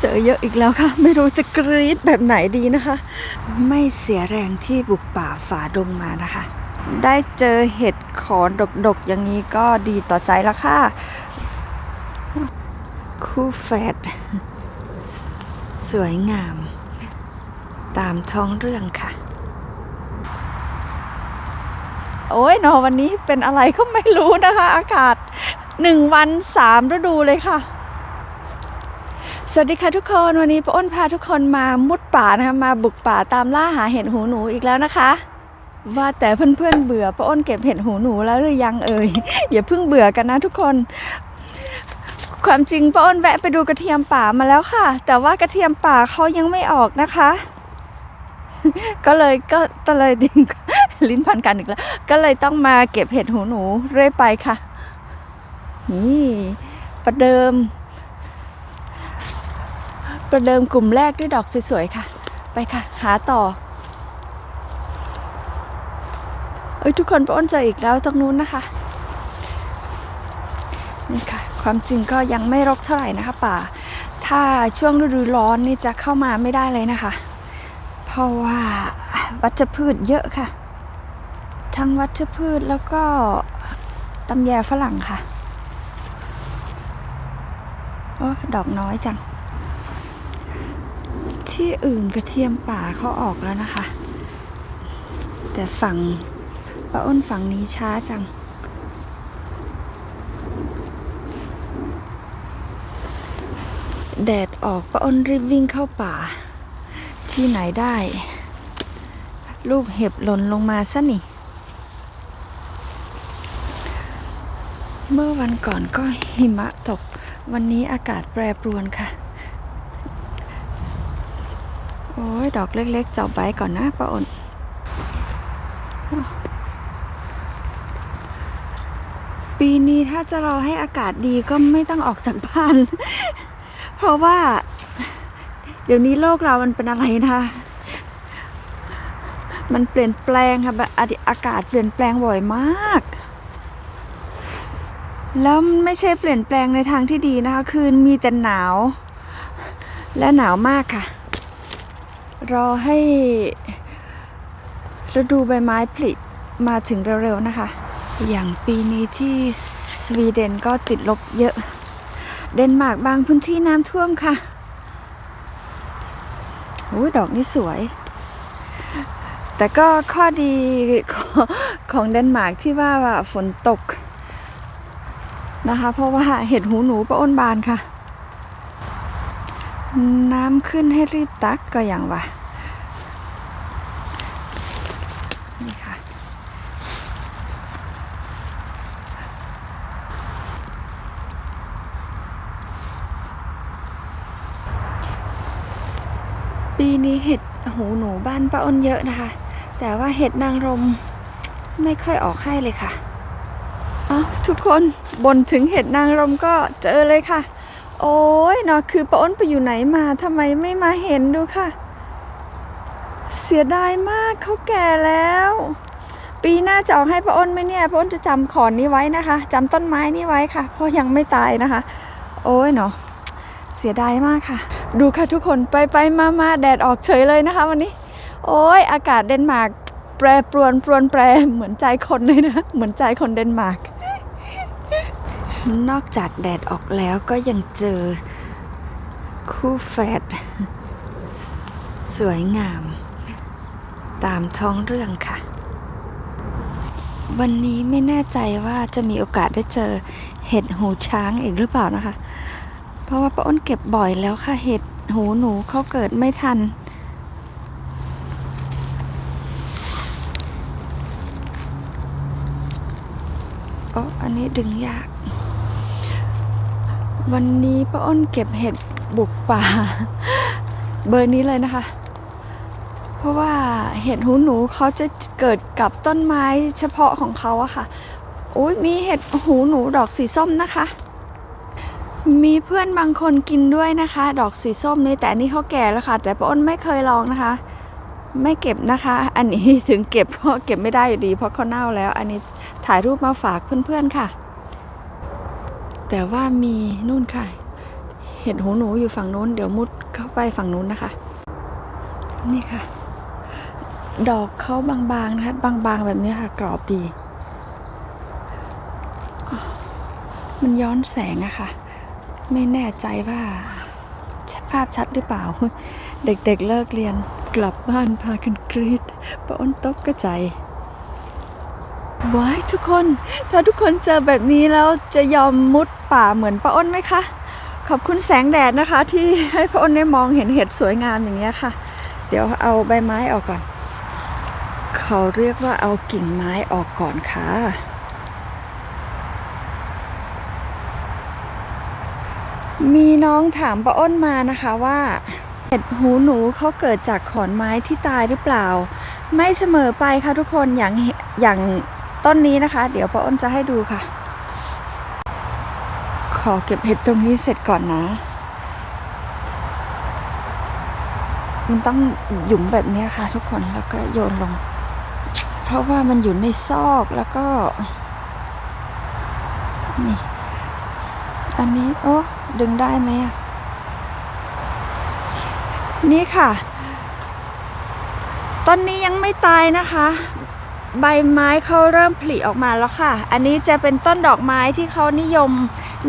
เจอเยอะอีกแล้วค่ะ ไม่รู้จะกรี๊ดแบบไหนดีนะคะ ไม่เสียแรงที่บุกป่าฝ่าดงมานะคะ ได้เจอเห็ดขอนดกๆ อย่างนี้ก็ดีต่อใจแล้วค่ะ คู่แฝดสวยงาม ตามท้องเรื่องค่ะ โอ้ยนอวันนี้เป็นอะไรก็ไม่รู้นะคะ อากาศหนึ่งวันสามฤดูเลยค่ะ สวัสดีค่ะทุกคนวันนี้ป้าอ้นพาทุกคนมามุดป่านะคะมาบุกป่าตามล่าหาเห็ดหูหนูอีกแล้วนะคะ ว่าแต่เพื่อนๆเบื่อป้าอ้นเก็บเห็ดหูหนูแล้วหรือยังเอ่ยอย่าเพิ่งเบื่อกันนะทุกคน ความจริงป้าอ้นแวะไปดูกระเทียมป่ามาแล้วค่ะ แต่ว่ากระเทียมป่าเขายังไม่ออกนะคะ ก็เลยก็ก็เลยดิ้งลิ้นพันกันอีกแล้ว ก็เลยต้องมาเก็บเห็ดหูหนูเรื่อยไปค่ะ นี่ประเดิม ประเดิมกลุ่มแรกด้วยดอกสวยๆค่ะ ไปค่ะ หาต่อ เอ้ยทุกคนป้าอ้นเจออีกแล้วตรงนู้นนะคะ นี่ค่ะ ความจริงก็ยังไม่รกเท่าไหร่นะคะป่า ถ้าช่วงฤดูร้อนนี่จะเข้ามาไม่ได้เลยนะคะ เพราะว่าวัชพืชเยอะค่ะ ทั้งวัชพืชแล้วก็ตำแยฝรั่งค่ะ โอ้ดอกน้อยจัง ที่อื่นกระเทียมป่าเขาออกแล้วนะคะ แต่ฝั่งป้าอ้นฝั่งนี้ช้าจัง แดดออกป้าอ้นรีบวิ่งเข้าป่า ที่ไหนได้ ลูกเห็บหล่นลงมาซะนี่ เมื่อวันก่อนก็หิมะตก วันนี้อากาศแปรปรวนค่ะ โอ้ยดอกเล็กๆเจาะใบก่อนนะป้าอ้นปีนี้ถ้าจะรอให้อากาศดีก็ไม่ต้องออกจากบ้าน เพราะว่า เดี๋ยวนี้โลกเรามันเป็นอะไรนะคะมันเปลี่ยนแปลงค่ะแบบอากาศเปลี่ยนแปลงบ่อยมาก แล้วไม่ใช่เปลี่ยนแปลงในทางที่ดีนะคะ คือมีแต่หนาว และหนาวมากค่ะ รอให้ฤดูใบไม้ผลิมาถึงเร็วๆนะคะ อย่างปีนี้ที่สวีเดนก็ติดลบเยอะ เดนมาร์กบางพื้นที่น้ำท่วมค่ะโอ้ยดอกนี่สวย แต่ก็ข้อดีของของเดนมาร์กที่ว่าฝนตกนะคะ เพราะว่าเห็ดหูหนูประอ้นบานค่ะ น้ำขึ้นให้รีบตักก็อย่างว่านี่ค่ะ ปีนี้เห็ดหูหนูบ้านป้าอ้นเยอะนะคะ แต่ว่าเห็ดนางรมไม่ค่อยออกให้เลยค่ะอ้าวทุกคนบนถึงเห็ดนางรมก็เจอเลยค่ะ โอ้ยเนาะคือป้าอ้นไปอยู่ไหนมาทำไมไม่มาเห็นดูค่ะ เสียดายมากเขาแก่แล้ว ปีหน้าจะออกให้ป้าอ้นไหมเนี่ยป้าอ้นจะจำขอนนี้ไว้นะคะจำต้นไม้นี้ไว้ค่ะ เพราะยังไม่ตายนะคะ โอ้ยเนาะเสียดายมากค่ะ ดูค่ะทุกคนไปไปมามาแดดออกเฉยเลยนะคะ วันนี้ โอ้ยอากาศเดนมาร์กแปรปรวนปรวนแปรเหมือนใจคนเลยนะ เหมือนใจคนเดนมาร์ก นอกจากแดดออกแล้วก็ยังเจอคู่แฝดสสวยงาม ตามท้องเรื่องค่ะ วันนี้ไม่แน่ใจว่าจะมีโอกาสได้เจอเห็ดหูช้างอีกหรือเปล่านะคะ เพราะว่าป้าอ้นเก็บบ่อยแล้วค่ะเห็ดหูหนูเขาเกิดไม่ทัน โอ้อันนี้ดึงยาก วันนี้ป้าอ้นเก็บเห็ดบุกป่า เบอร์นี้เลยนะคะ เพราะว่าเห็ดหูหนูเขาจะเกิดกับต้นไม้เฉพาะของเขาอะค่ะโอ้ยมีเห็ดหูหนูดอกสีส้มนะคะ มีเพื่อนบางคนกินด้วยนะคะ ดอกสีส้มนี่แต่นนี่เขาแก่แล้วค่ะ แต่ป้าอ้นไม่เคยลองนะคะ ไม่เก็บนะคะ อันนี้ถึงเก็บเพราะเก็บไม่ได้อยู่ดี เพราะเขาเน่าแล้ว อันนี้ถ่ายรูปมาฝากเพื่อนๆค่ะ แต่ว่ามีนู่นค่ะ เห็ดหูหนูอยู่ฝั่งนู้น เดี๋ยวมุดเข้าไปฝั่งนู้นนะคะ นี่ค่ะ ดอกเขาบางๆนะคะ บางๆแบบนี้ค่ะ กรอบดี มันย้อนแสงอะค่ะ ไม่แน่ใจว่าภาพชัดหรือเปล่า เด็กๆเลิกเรียนกลับบ้านพากันกรีดป้าอ้นตกกระใจายว้ายทุกคน ถ้าทุกคนเจอแบบนี้แล้วจะยอมมุด ป่าเหมือนป้าอ้นไหมคะ ขอบคุณแสงแดดนะคะ ที่ให้ป้าอ้นได้มองเห็นเห็ดสวยงามอย่างเงี้ยค่ะ เดี๋ยวเอาใบไม้ออกก่อน เขาเรียกว่าเอากิ่งไม้ออกก่อนค่ะ มีน้องถามป้าอ้นมานะคะว่าเห็ดหูหนูเขาเกิดจากขอนไม้ที่ตายหรือเปล่า ไม่เสมอไปค่ะทุกคนอย่างอย่างต้นนี้นะคะ เดี๋ยวป้าอ้นจะให้ดูค่ะ อเก็บเห็ดตรงนี้เสร็จก่อนนะ มันต้องหยุมแบบนี้ค่ะทุกคนแล้วก็โยนลง เพราะว่ามันอยู่ในซอกแล้วก็ นี่ อันนี้โอ้ดึงได้ไหมอะนี่ค่ะ ต้นนี้ยังไม่ตายนะคะ ใบไม้เขาเริ่มผลิออกมาแล้วค่ะ อันนี้จะเป็นต้นดอกไม้ที่เขานิยม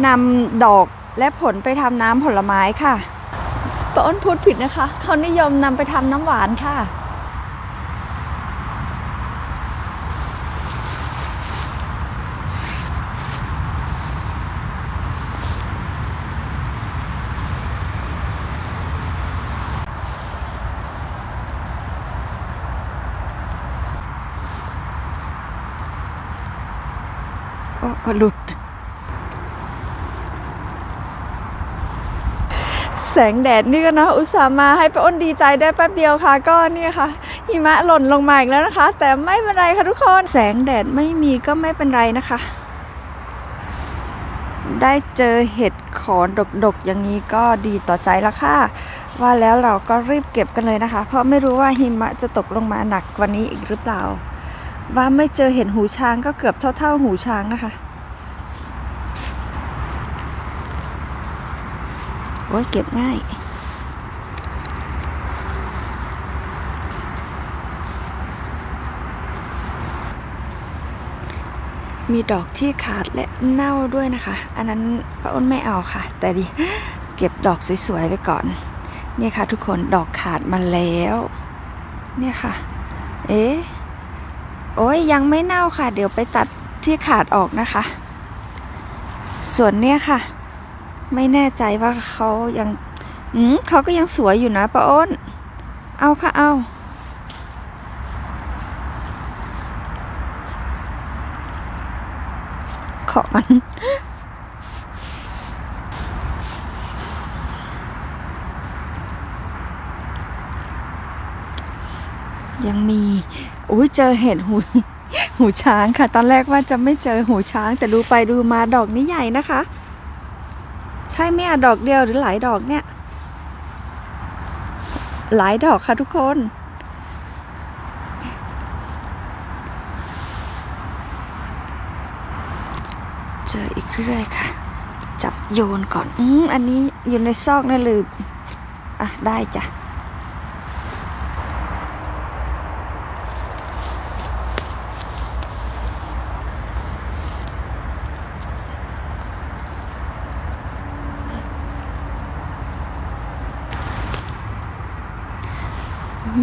นำดอกและผลไปทำน้ำผลไม้ค่ะป้าอ้นพูดผิดนะคะ เขานิยมนำไปทำน้ำหวานค่ะ โอ้หลุด แสงแดดนี่ก็นะอุตส่าห์มาให้ป้าอ้นดีใจได้แป๊บเดียวค่ะ ก็เนี่ยค่ะหิมะหล่นลงมาอีกแล้วนะคะ แต่ไม่เป็นไรค่ะทุกคนแสงแดดไม่มีก็ไม่เป็นไรนะคะ ได้เจอเห็ดขอนดกๆ อย่างนี้ก็ดีต่อใจแล้วค่ะ ว่าแล้วเราก็รีบเก็บกันเลยนะคะ เพราะไม่รู้ว่าหิมะจะตกลงมาหนักกว่านี้อีกหรือเปล่า ว่าไม่เจอเห็นหูช้างก็เกือบเท่า ๆ หูช้างนะคะ โอ้ยเก็บง่าย มีดอกที่ขาดและเน่าด้วยนะคะ อันนั้นป้าอ้นไม่เอาค่ะ แต่ดีเก็บดอกสวย ๆ ไปก่อน เนี่ยค่ะทุกคนดอกขาดมาแล้ว เนี่ยค่ะ เอ๊ะ โอ้ยยังไม่เน่าค่ะ เดี๋ยวไปตัดที่ขาดออกนะคะ ส่วนเนี่ยค่ะ ไม่แน่ใจว่าเขายังอืมเขาก็ยังสวยอยู่นะป้าอ้น เอาค่ะเอา ขอกันยังมี อุ้ยเจอเห็ดหูหูช้างค่ะ ตอนแรกว่าจะไม่เจอหูช้าง แต่ดูไปดูมาดอกนี้ใหญ่นะคะ ใช่ไหมอะดอกเดียวหรือหลายดอกเนี่ย หลายดอกค่ะทุกคน เจออีกเรื่อยค่ะ จับโยนก่อน อืมอันนี้อยู่ในซอกนั่ลืมอะได้จ้ะ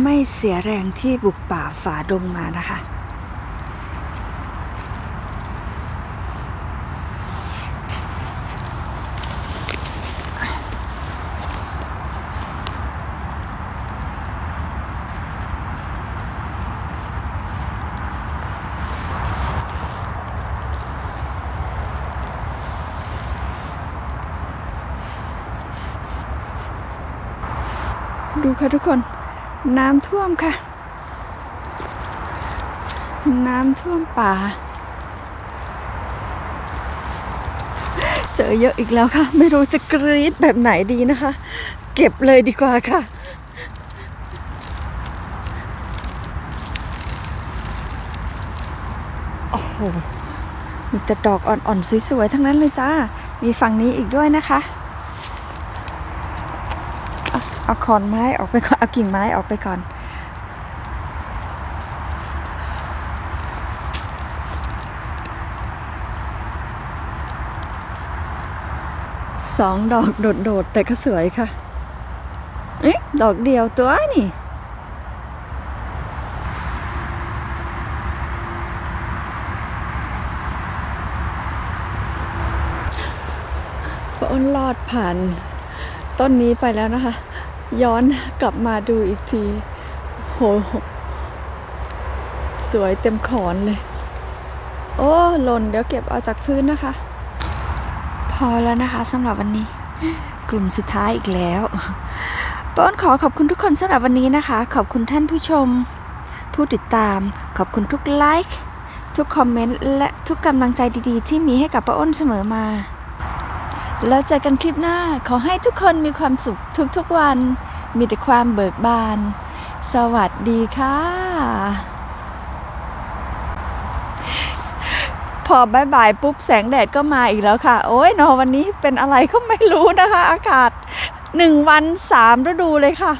ไม่เสียแรงที่บุกป่าฝ่าดงมานะคะ ดูค่ะทุกคน น้ำท่วมค่ะ น้ำท่วมป่า เจอเยอะอีกแล้วค่ะ ไม่รู้จะกรีดแบบไหนดีนะคะ เก็บเลยดีกว่าค่ะโอ้โหมีแต่ดอกอ่อนๆสวยๆทั้งนั้นเลยจ้า มีฝั่งนี้อีกด้วยนะคะ เอาขอนไม้ออกไปก่อนเอากิ่งไม้ออกไปก่อนสองดอกโดดๆแต่ก็สวยค่ะ เอ๊ะ ดอกเดียวตัวนี่ป้าอ้นลอดผ่านต้นนี้ไปแล้วนะคะ ย้อนกลับมาดูอีกที โห สวยเต็มขอนเลย โอ้หล่นเดี๋ยวเก็บเอาจากพื้นนะคะ พอแล้วนะคะสำหรับวันนี้ กลุ่มสุดท้ายอีกแล้วป้อนขอขอบคุณทุกคนสำหรับวันนี้นะคะ ขอบคุณท่านผู้ชม ผู้ติดตาม ขอบคุณทุกไลค์ทุกคอมเมนต์และทุกกำลังใจดีๆ ที่มีให้กับป้าอ้นเสมอมา แล้วเจอกันคลิปหน้าขอให้ทุกคนมีความสุขทุกๆวัน มีแต่ความเบิกบาน สวัสดีค่ะ พอบ่ายบายปุ๊บแสงแดดก็มาอีกแล้วค่ะ โอ้ยนอวันนี้เป็นอะไรก็ไม่รู้นะคะ อากาศหนึ่งวันสามฤดูเลยค่ะ